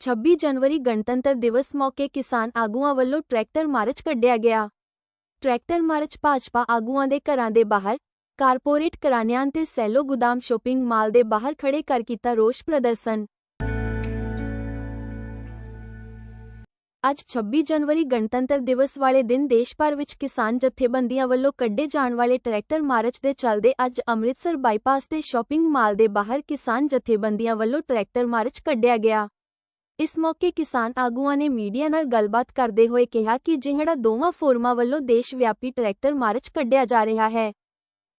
26 ਜਨਵਰੀ ਗਣਤੰਤਰ ਦਿਵਸ ਮੌਕੇ ਕਿਸਾਨ ਆਗੂਆਂ ਵੱਲੋਂ ਟਰੈਕਟਰ ਮਾਰਚ ਕੱਢਿਆ ਗਿਆ। ਟਰੈਕਟਰ ਮਾਰਚ ਭਾਜਪਾ ਆਗੂਆਂ ਦੇ ਘਰਾਂ ਦੇ ਬਾਹਰ, ਕਾਰਪੋਰੇਟ ਕਰਾਨਿਆਂ ਤੇ ਸੈਲੋ ਗੁਦਾਮ ਸ਼ੋਪਿੰਗ ਮਾਲ ਦੇ ਬਾਹਰ ਖੜੇ ਕਰ ਕੀਤਾ ਰੋਸ ਪ੍ਰਦਰਸ਼ਨ। ਅੱਜ 26 ਜਨਵਰੀ ਗਣਤੰਤਰ ਦਿਵਸ ਵਾਲੇ ਦਿਨ ਦੇਸ਼ ਭਰ ਵਿੱਚ ਕਿਸਾਨ ਜਥੇਬੰਦੀਆਂ ਵੱਲੋਂ ਕੱਢੇ ਜਾਣ ਵਾਲੇ ਟਰੈਕਟਰ ਮਾਰਚ ਦੇ ਚੱਲਦੇ ਅੱਜ ਅੰਮ੍ਰਿਤਸਰ ਬਾਈਪਾਸ ਤੇ ਸ਼ਾਪਿੰਗ ਮਾਲ ਦੇ ਬਾਹਰ ਕਿਸਾਨ ਜਥੇਬੰਦੀਆਂ ਵੱਲੋਂ ਟਰੈਕਟਰ ਮਾਰਚ ਕੱਢਿਆ ਗਿਆ। ਇਸ ਮੌਕੇ ਕਿਸਾਨ ਆਗੂਆਂ ਨੇ ਮੀਡੀਆ ਨਾਲ ਗੱਲਬਾਤ ਕਰਦੇ ਹੋਏ ਕਿਹਾ ਕਿ ਜਿਹੜਾ ਦੋਵਾਂ ਫੋਰਮਾਂ ਵੱਲੋਂ ਦੇਸ਼ ਵਿਆਪੀ ਟਰੈਕਟਰ ਮਾਰਚ ਕੱਢਿਆ ਜਾ ਰਿਹਾ ਹੈ,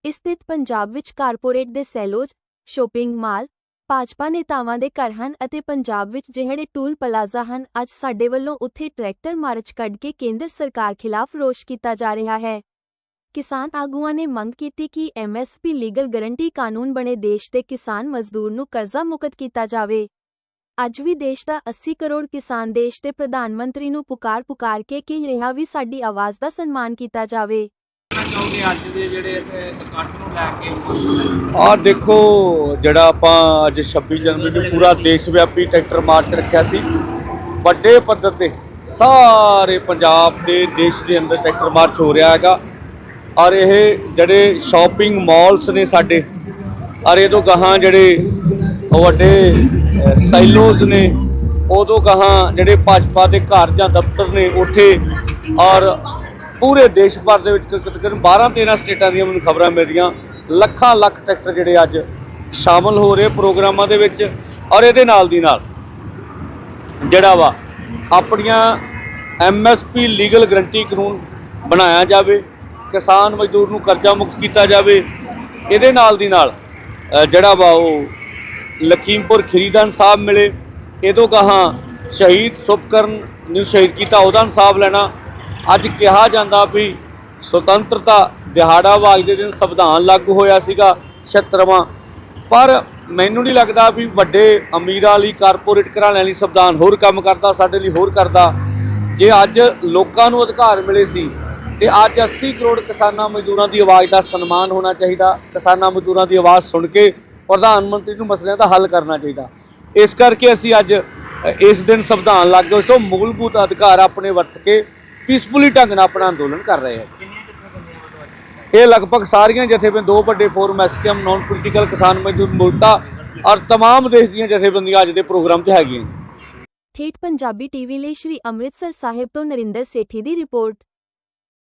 ਇਸ ਸਥਿਤ ਪੰਜਾਬ ਵਿੱਚ ਕਾਰਪੋਰੇਟ ਦੇ ਸੈਲੋਜ, ਸ਼ੋਪਿੰਗ ਮਾਲ, ਭਾਜਪਾ ਨੇਤਾਵਾਂ ਦੇ ਘਰ ਹਨ ਅਤੇ ਪੰਜਾਬ ਵਿੱਚ ਜਿਹੜੇ ਟੂਲ ਪਲਾਜ਼ਾ ਹਨ, ਅੱਜ ਸਾਡੇ ਵੱਲੋਂ ਉੱਥੇ ਟਰੈਕਟਰ ਮਾਰਚ ਕੱਢ ਕੇ ਕੇਂਦਰ ਸਰਕਾਰ ਖਿਲਾਫ ਰੋਸ਼ ਕੀਤਾ ਜਾ ਰਿਹਾ ਹੈ। ਕਿਸਾਨ ਆਗੂਆਂ ਨੇ ਮੰਗ ਕੀਤੀ ਕਿ ਐਮਐਸਪੀ ਲੀਗਲ ਗਾਰੰਟੀ ਕਾਨੂੰਨ ਬਣੇ ਦੇਸ਼ ਦੇ ਕਿਸਾਨ ਮਜ਼ਦੂਰ ਨੂੰ ਕਰਜ਼ਾ ਮੁਕਤ ਕੀਤਾ ਜਾਵੇ। ਅੱਜ ਵੀ ਦੇਸ਼ ਦਾ 80 ਕਰੋੜ ਕਿਸਾਨ ਦੇਸ਼ ਦੇ ਪ੍ਰਧਾਨ ਮੰਤਰੀ ਨੂੰ ਪੁਕਾਰ ਪੁਕਾਰ ਕੇ ਕਿ ਰਿਹਾ ਵੀ ਸਾਡੀ ਆਵਾਜ਼ ਦਾ ਸਨਮਾਨ ਕੀਤਾ ਜਾਵੇ। ਕਹਿਣਾ ਚਾਹੋਗੇ ਅੱਜ ਦੇ ਜਿਹੜੇ ਇੱਥੇ ਇਕੱਠ ਨੂੰ ਲੈ ਕੇ? ਆ ਦੇਖੋ ਜਿਹੜਾ ਆਪਾਂ ਅੱਜ 26 ਜਨਵਰੀ ਨੂੰ ਪੂਰਾ ਦੇਸ਼ ਵਿਆਪੀ ਟਰੈਕਟਰ ਮਾਰਚ ਰੱਖਿਆ ਸੀ ਵੱਡੇ ਪੱਧਰ ਤੇ ਸਾਰੇ ਪੰਜਾਬ ਦੇ ਦੇਸ਼ ਦੇ ਅੰਦਰ ਟਰੈਕਟਰ ਮਾਰਚ ਹੋ ਰਿਹਾ ਹੈਗਾ। ਔਰ ਇਹ ਜਿਹੜੇ ਸ਼ਾਪਿੰਗ ਮਾਲਸ ਨੇ ਸਾਡੇ ਔਰ ਇਹ ਤੋਂ ਗਾਹਾਂ ਜਿਹੜੇ ਉਹ ਵੱਡੇ ਸਾਈਲੋਜ਼ ਨੇ, ਉਦੋਂ ਗਾਹਾਂ ਜਿਹੜੇ ਭਾਜਪਾ ਦੇ ਘਰ ਜਾਂ ਦਫ਼ਤਰ ਨੇ, ਉੱਥੇ ਔਰ ਪੂਰੇ ਦੇਸ਼ ਭਰ ਦੇ ਵਿੱਚ ਤਕਰੀਬਨ 12 13 ਸਟੇਟਾਂ ਦੀਆਂ ਮੈਨੂੰ ਖਬਰਾਂ ਮਿਲ ਰਹੀਆਂ। ਲੱਖਾਂ ਲੱਖ ਟਰੈਕਟਰ ਜਿਹੜੇ ਅੱਜ ਸ਼ਾਮਲ ਹੋ ਰਹੇ ਪ੍ਰੋਗਰਾਮਾਂ ਦੇ ਵਿੱਚ ਔਰ ਇਹਦੇ ਨਾਲ ਦੀ ਨਾਲ ਜਿਹੜਾ ਵਾ ਆਪਣੀਆਂ ਐਮਐਸਪੀ ਲੀਗਲ ਗਰੰਟੀ ਕਾਨੂੰਨ ਬਣਾਇਆ ਜਾਵੇ, ਕਿਸਾਨ ਮਜ਼ਦੂਰ ਨੂੰ ਕਰਜ਼ਾ ਮੁਕਤ ਕੀਤਾ ਜਾਵੇ, ਇਹਦੇ ਨਾਲ ਦੀ ਨਾਲ ਜਿਹੜਾ ਵਾ ਉਹ ਲਖੀਮਪੁਰ ਖਰੀਦਨ ਸਾਹਿਬ ਮਿਲੇ ਇਹਦੋਂ ਕਹਾ ਸ਼ਹੀਦ ਸੁਪਕਰਨ ਨੂੰ ਸ਼ਹੀਦ ਕੀਤਾ ਉਹਦਾ ਇਨਸਾਫ ਲੈਣਾ ਅੱਜ ਕਿਹਾ ਜਾਂਦਾ ਵੀ ਸੁਤੰਤਰਤਾ ਦਿਹਾੜਾ ਵਾ ਦੇ ਦਿਨ ਸੰਵਿਧਾਨ ਲਾਗੂ ਹੋਇਆ ਸੀਗਾ 76ਵਾਂ ਪਰ ਮੈਨੂੰ ਨਹੀਂ ਲੱਗਦਾ ਵੀ ਵੱਡੇ ਅਮੀਰਾਂ ਲਈ ਕਾਰਪੋਰੇਟ ਘਰਾਣਿਆਂ ਲਈ ਸੰਵਿਧਾਨ ਹੋਰ ਕੰਮ ਕਰਦਾ ਸਾਡੇ ਲਈ ਹੋਰ ਕਰਦਾ ਜੇ ਅੱਜ ਲੋਕਾਂ ਨੂੰ ਅਧਿਕਾਰ ਮਿਲੇ ਸੀ ਤੇ ਅੱਜ 80 ਕਰੋੜ ਕਿਸਾਨਾਂ ਮਜ਼ਦੂਰਾਂ ਦੀ ਆਵਾਜ਼ ਦਾ ਸਨਮਾਨ ਹੋਣਾ ਚਾਹੀਦਾ ਕਿਸਾਨਾਂ ਮਜ਼ਦੂਰਾਂ ਦੀ ਆਵਾਜ਼ ਸੁਣ ਕੇ ਪ੍ਰਧਾਨ ਮੰਤਰੀ ਨੂੰ ਮਸਲਿਆਂ ਦਾ ਹੱਲ ਕਰਨਾ ਚਾਹੀਦਾ ਇਸ ਕਰਕੇ ਅਸੀਂ ਅੱਜ ਅ, ਇਸ ਦਿਨ ਸੰਵਿਧਾਨ ਲਾਗੂ ਸੋ ਮੂਲਭੂਤ ਅਧਿਕਾਰ ਆਪਣੇ ਵਰਤ ਕੇ ਪੀਸਫੁਲੀ ਢੰਗ ਨਾਲ ਆਪਣਾ ਅੰਦੋਲਨ ਕਰ ਰਹੇ ਹਾਂ ਕਿੰਨੀਆਂ ਜਥੇਬੰਦੀਆਂ ਵੱਲੋਂ ਅੱਜ ਇਹ ਲਗਭਗ ਸਾਰੀਆਂ ਜਥੇਬੰਦੀਆਂ ਦੋ ਵੱਡੇ ਫੋਰਮ ਐਸਕੇਐਮ ਨਾਨ ਪੋਲੀਟੀਕਲ ਕਿਸਾਨ ਮਜ਼ਦੂਰ ਮੋਰਚਾ ਔਰ तमाम ਦੇਸ਼ ਦੀਆਂ ਜਥੇਬੰਦੀਆਂ ਅੱਜ ਦੇ ਪ੍ਰੋਗਰਾਮ 'ਚ ਹੈਗੀਆਂ ਠੇਠ ਪੰਜਾਬੀ ਟੀਵੀ ਲਈ ਸ਼੍ਰੀ ਅੰਮ੍ਰਿਤਸਰ ਸਾਹਿਬ ਤੋਂ ਨਰਿੰਦਰ ਸੇਠੀ ਦੀ ਰਿਪੋਰਟ